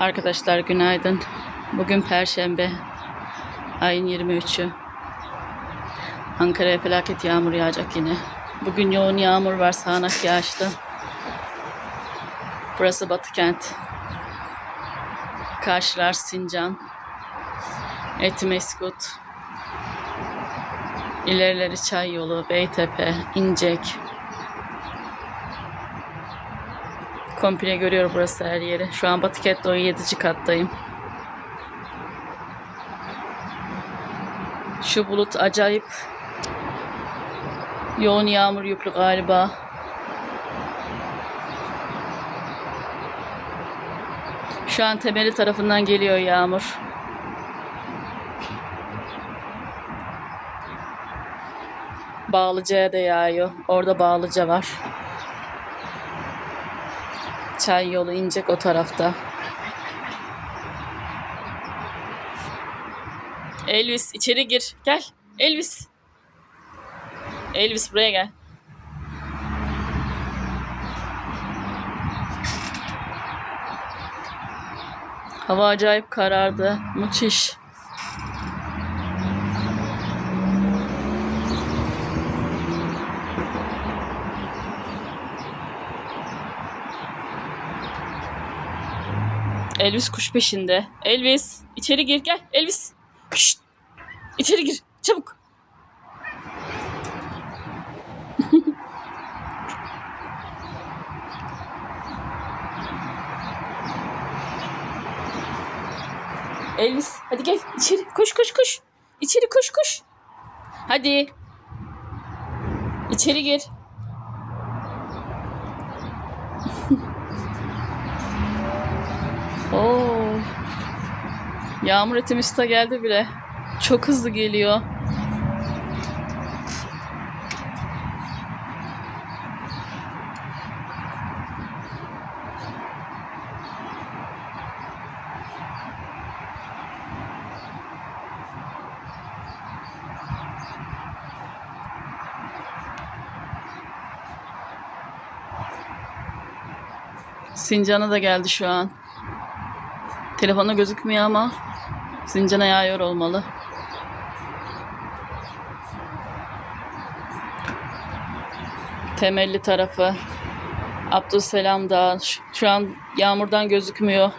Arkadaşlar günaydın. Bugün Perşembe. Ayın 23'ü. Ankara'ya felaket yağmur yağacak yine. Bugün yoğun yağmur var, sağanak yağışlı. Burası Batı kent. Karşılar Sincan. Etimeskut. İlerileri Çay Yolu, Beytepe, İncek. Komple görüyor burası her yeri. Şu an Batı o 7. kattayım. Şu bulut acayip yoğun yağmur yüklü galiba. Şu an temeli tarafından geliyor yağmur. Bağlıca'ya da yağıyor. Orada Bağlıca var. Çay yolu inecek o tarafta. Elvis içeri gir. Gel. Elvis. Elvis buraya gel. Hava acayip karardı. Müthiş. Elvis kuş peşinde. Elvis içeri gir gel. Elvis. Şşt. İçeri gir. Çabuk. Elvis hadi gel içeri koş koş koş. İçeri koş koş. Hadi. İçeri gir. Oo. Yağmur etimista geldi bile. Çok hızlı geliyor. Sincan'a da geldi şu an. Telefona gözükmüyor ama Sincan'a yağıyor olmalı. Temelli tarafı. Abdüselam Dağı. Şu an yağmurdan gözükmüyor.